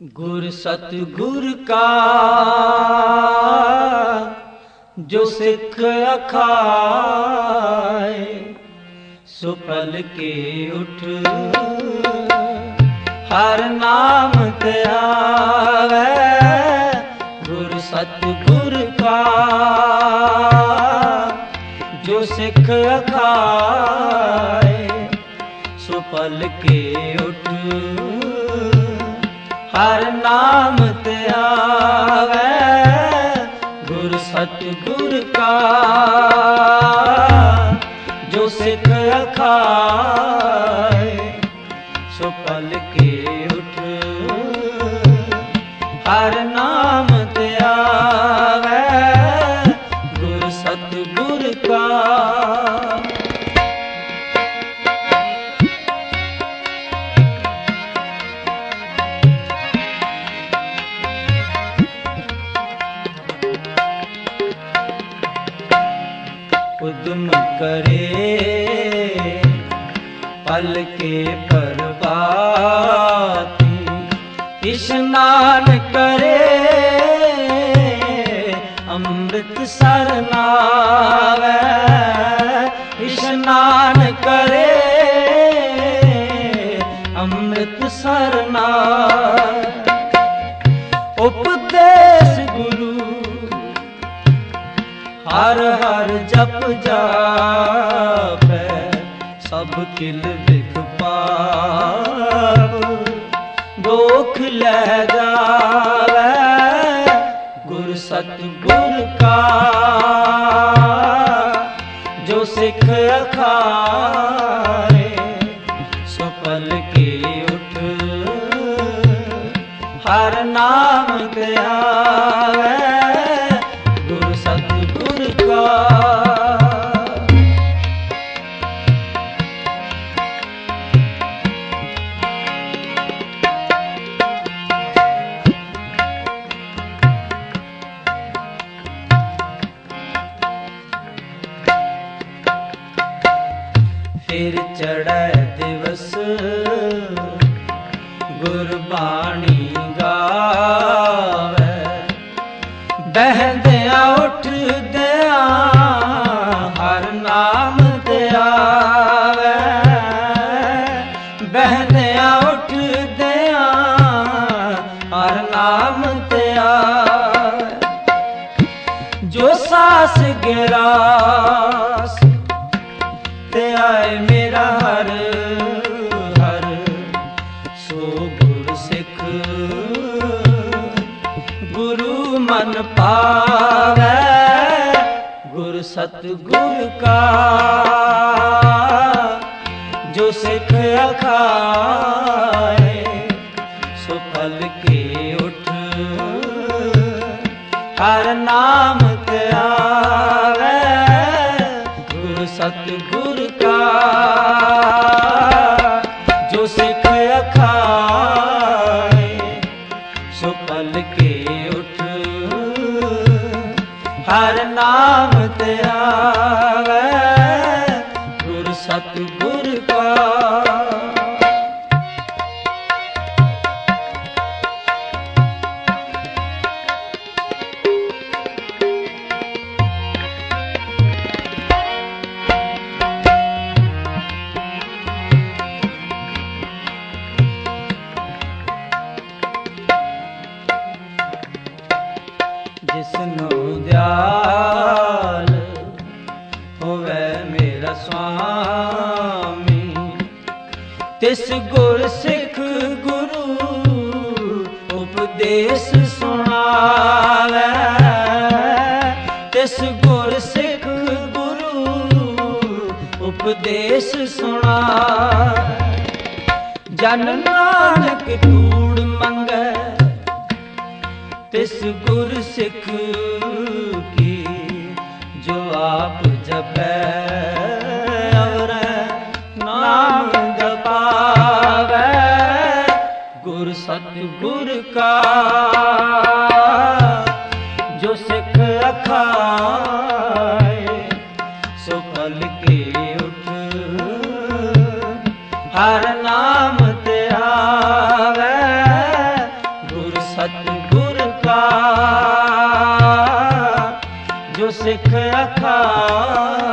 ਗੁਰ ਸਤਿਗੁਰ ਕਾ, ਜੋ ਸਿੱਖ ਅਖਾਏ, ਸੋ ਪਲ ਕੇ ਉਠ, ਹਰ ਨਾਮ ਤੇ ਆਵੇ, ਗੁਰ ਸਤਿਗੁਰ ਕਾ, ਜੋ ਸਿੱਖ ਅਖਾਏ, ਸੋ ਪਲ ਕੇ ਉਠ ਹਰ ਨਾਮ ਤੇ ਆਵੇ। ਗੁਰ ਸਤਿਗੁਰ ਕਾ ਜੋ ਸਿੱਖ ਅਖਾਏ ਪਲ ਕੇ ਪਰਬਾਤੀ ਇਸ਼ਨਾਨ ਕਰੇ ਅੰਮ੍ਰਿਤ ਸਰ ਇਸ਼ਨਾਨ ਕਰੇ ਅੰਮ੍ਰਿਤ ਸਰਨਾ ਉਪਦੇਸ਼ ਗੁਰੂ ਹਰ ਹਰ ਜਪ ਜਾਪੈ ਸਭ ਕਿਲ ਵਿਖ ਪਾਪ ਦੁਖ ਲੈ ਜਾਵੇ, ਗੁਰ ਸਤਿਗੁਰ ਕਾ। ਜੋ ਸਿੱਖ ਅਖਾਰੇ ਸੋ ਪਲ ਕੇ ਉਠ, ਹਰ ਨਾਮ ਤੇ ਆਵੇ ਗੁਰ ਸਤਿਗੁਰ ਕਾ। ਚੜੈ ਦਿਵਸ, ਗੁਰਬਾਣੀ ਗਾਵੇ। ਬਹਿੰਦਿਆਂ ਉੱਠਦਿਆਂ ਹਰ ਨਾਮ ਤੇ ਆਵੇ। ਬਹਿੰਦਿਆਂ ਉੱਠਦਿਆਂ ਹਰ ਨਾਮ ਤੇ ਆਵੇ। ਜੋ ਸਾਸ ਗਿਰਾਸ ਤੇ ਆਏ ਮੇਰਾ ਹਰ ਹਰ ਸੋ ਗੁਰ ਸਿੱਖ। ਗੁਰੂ ਮਨ ਪਾਵੇ, ਗੁਰ ਸਤਿਗੁਰ ਕਾ। ਜੋ ਸਿੱਖ ਅਖਾਏ, ਸੋ ਫਲ ਕੇ ਉਠ। ਹਰ ਨਾਮ ਤੇ ਆਵੇ ਜੋ ਸਿੱਖ ਅਖਾਏ ਸੋ ਪਲ ਕੇ ਉਠ ਹਰ ਨਾਮ ਤਿਸ ਗੁਰ ਸਿੱਖ ਗੁਰੂ ਉਪਦੇਸ਼ ਸੁਣਾਵੇ। ਤਿਸ ਗੁਰ ਸਿੱਖ ਗੁਰੂ ਉਪਦੇਸ਼ ਸੁਣਾ ਜਨ ਨਾਨਕ ਧੂੜ ਮੰਗੈ, ਤਿਸ ਗੁਰ ਸਿੱਖ ਕੀ ਜੋ ਆਪ ਸਤਿਗੁਰ ਕਾ, ਜੋ ਸਿੱਖ ਅਖਾਏ, ਸੋ ਫਲ ਕੇ ਉਠ ਹਰ ਨਾਮ ਤੇ ਆਵੇ, ਗੁਰ ਸਤਿਗੁਰ ਕਾ, ਜੋ ਸਿੱਖ ਅਖਾਏ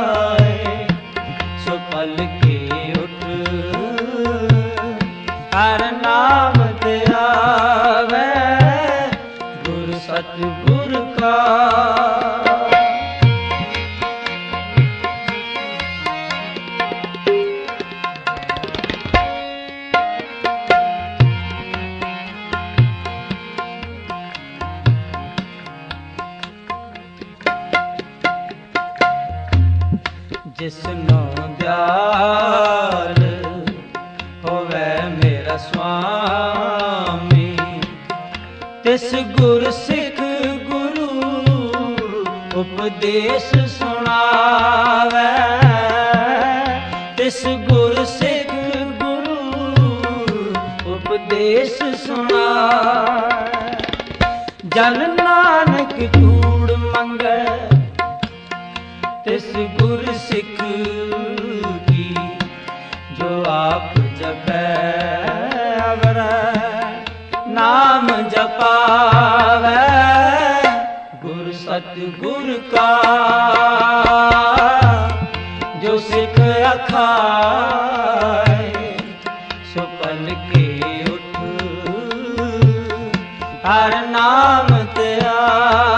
ਜਿਸ ਨੂੰ ਦਿਆਲ ਹੋਵੇ ਮੇਰਾ ਸੁਆਮੀ ਤਿਸ ਗੁਰ ਸਿੱਖ ਗੁਰੂ ਉਪਦੇਸ਼ ਸੁਣਾਵੇ। ਤਿਸ ਗੁਰ ਸਿੱਖ ਗੁਰੂ ਉਪਦੇਸ਼ ਸੁਣਾ ਜਨ ਨਾਨਕ ਕੂੜ ਮੰਗੈ ਤਿਸ ਗੁਰ ਸਿੱਖ ਕੀ, ਜੋ ਆਪ ਜਪੈ ਅਵਰੈ, ਨਾਮ ਜਪਾਵੈ, ਗੁਰ ਸਤ ਗੁਰ ਕਾ। ਜੋ ਸਿੱਖ ਅਖਾਏ, ਸੋ ਕੇ ਉਠ, ਹਰ ਨਾਮ ਤੇ ਆਵੇ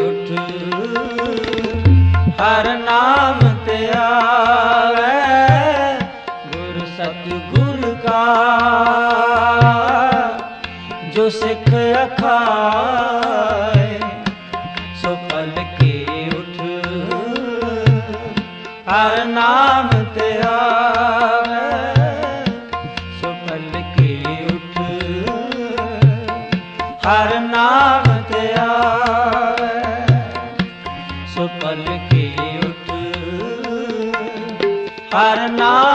ਉਠ। ਹਰ ਨਾਮ ਤੇ ਆਵੇ। ਗੁਰ ਸਤਿਗੁਰ ਕਾ। ਜੋ ਸਿੱਖ ਅਖਾਏ, ਸੋ ਪਲ ਕੇ ਉਠ। ਹਰ ਨਾਮ ਤੇ ਆਵੇ, ਸੋ ਪਲ ਕੇ ਉਠ। ਹਰ ਨਾਮ ਤੇ ਆਵੇ। ਸੋ ਪਲ ਕੇ ਉਠ ਹਰ ਨਾਮ